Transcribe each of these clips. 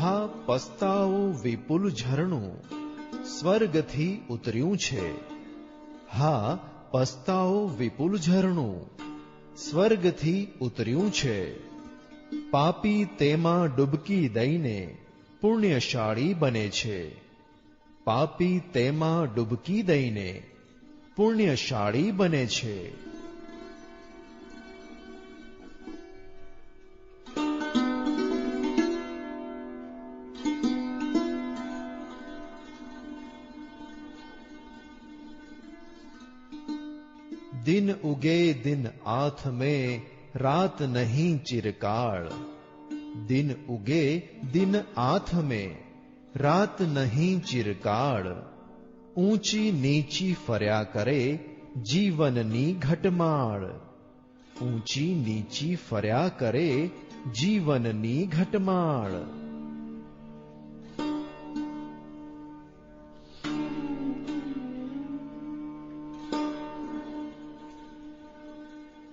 હા પસ્તાઓ વિપુલ ઝરણું, સ્વર્ગથી ઉતર્યું છે. હા, પસ્તાઓ વિપુલ ઝરણું, સ્વર્ગથી ઉતર્યું છે. પાપી તેમાં ડૂબકી દઈને પુણ્યશાળી બને છે. પાપી તેમાં ડૂબકી દઈને પુણ્યશાળી બને છે. दिन उगे दिन आथ में, रात नहीं चिरकाल। दिन उगे दिन आथ में, रात नहीं चिरकाल। ऊँची नीची फर्या करे, जीवन नी घटमाल। ऊँची नीची फर्या करे, जीवन नी घटमाळ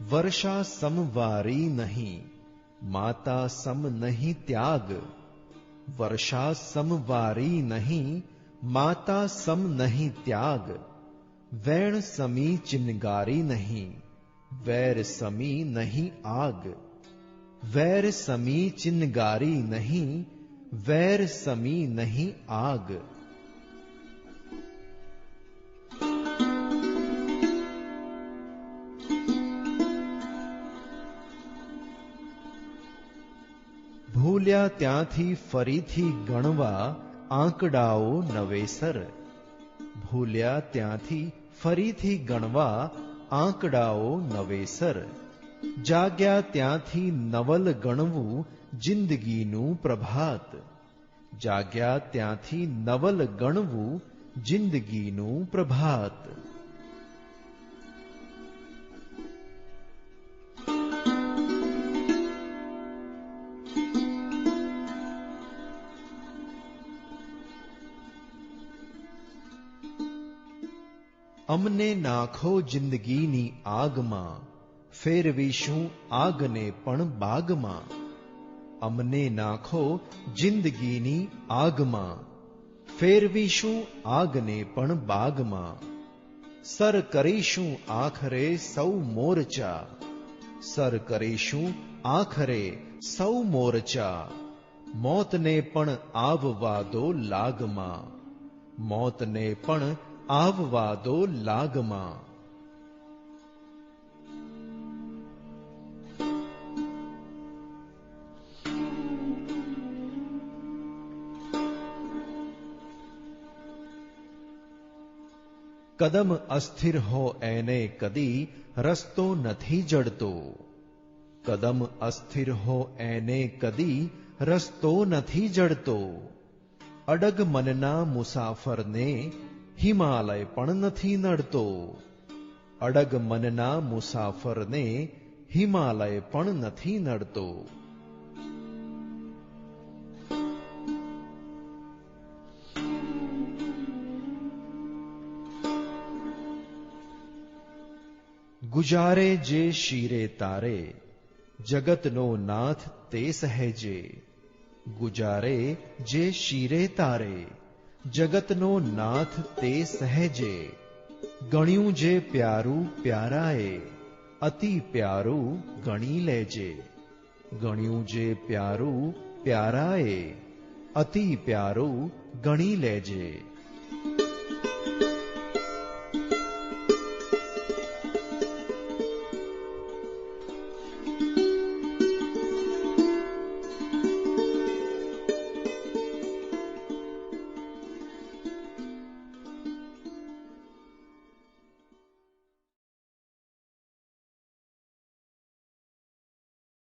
वर्षा समवारी नहीं, माता सम नहीं त्याग। वर्षा समवारी नहीं, माता सम नहीं त्याग। वैण समी चिनगारी नहीं, वैर समी नहीं आग। वैर समी चिनगारी नहीं, वैर समी नहीं आग। ભૂલ્યા ત્યાંથી ફરીથી ગણવા આંકડાઓ નવેસર ભૂલ્યા ત્યાંથી ફરીથી ગણવા આંકડાઓ નવેસર જાગ્યા ત્યાંથી નવલ ગણવું જિંદગીનું પ્રભાત. જાગ્યા ત્યાંથી નવલ ગણવું જિંદગીનું પ્રભાત. અમને નાખો જિંદગીની આગમાં ફેરવીશું આગને પણ બાગમાં. અમને નાખો જિંદગીની આગમાં ફેરવીશું આગને પણ બાગમાં. સર કરીશું આખરે સૌ મોરચા, સર કરીશું આખરે સૌ મોરચા. મોતને પણ આવવા દો લાગમાં, મોતને પણ આવવા દો લાગમાં કદમ અસ્થિર હો એને કદી રસ્તો નથી જડતો કદમ અસ્થિર હો એને કદી રસ્તો નથી જડતો અડગ મનના મુસાફરને હિમાલય પણ નથી નડતો અડગ મનના મુસાફરને હિમાલય પણ નથી નડતો ગુજારે જે શીરે તારે જગતનો નાથ તે સહેજે ગુજારે જે શીરે તારે જગતનો નાથ તે સહેજે. ગણ્યું જે પ્યારું પ્યારાએ, અતિ પ્યારું ગણી લેજે. ગણ્યું જે પ્યારું પ્યારાએ, અતિ પ્યારું ગણી લેજે.